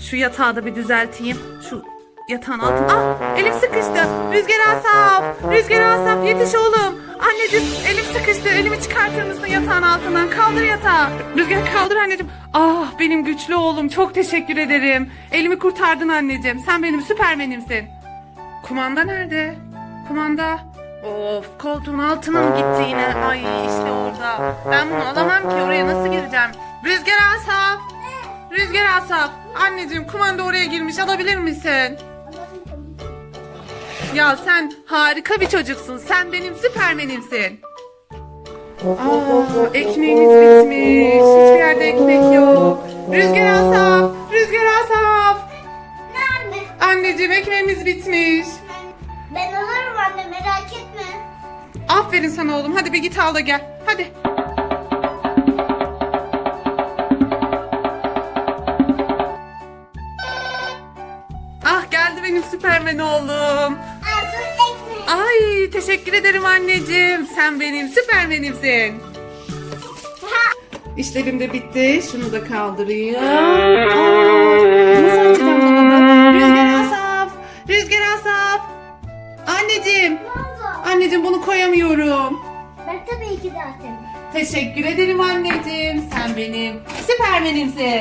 Şu yatağı da bir düzelteyim. Şu yatağın altına. Ah elim sıkıştı. Rüzgar Asaf. Rüzgar Asaf yetiş oğlum. Anneciğim elim sıkıştı. Elimi çıkartır mısın yatağın altından? Kaldır yatağı. Rüzgar kaldır anneciğim. Ah benim güçlü oğlum. Çok teşekkür ederim. Elimi kurtardın anneciğim. Sen benim süpermenimsin. Kumanda nerede? Kumanda. Of koltuğun altına mı gitti yine? Ay işte orada. Ben bunu alamam ki oraya nasıl gireceğim? Rüzgar Asaf. Rüzgar Asaf. Anneciğim kumanda oraya girmiş alabilir misin? Ya sen harika bir çocuksun. Sen benim süpermenimsin. Aa, ekmeğimiz bitmiş. Hiçbir yerde ekmek yok. Rüzgar Asaf. Rüzgar Asaf. Nerede? Anneciğim ekmeğimiz bitmiş. Ben alırım anne merak etme. Aferin sana oğlum. Hadi bir git al da gel. Hadi. Benim süpermen oğlum. Ay teşekkür ederim anneciğim. Sen benim süpermenimsin. İşlerim de bitti. Şunu da kaldırayım. Aa, nasıl açacağım dolabı? Rüzgar Asaf. Rüzgar Asaf. Anneciğim. Anneciğim bunu koyamıyorum. Ben tabii ki atarım. Teşekkür ederim anneciğim. Sen benim süpermenimsin.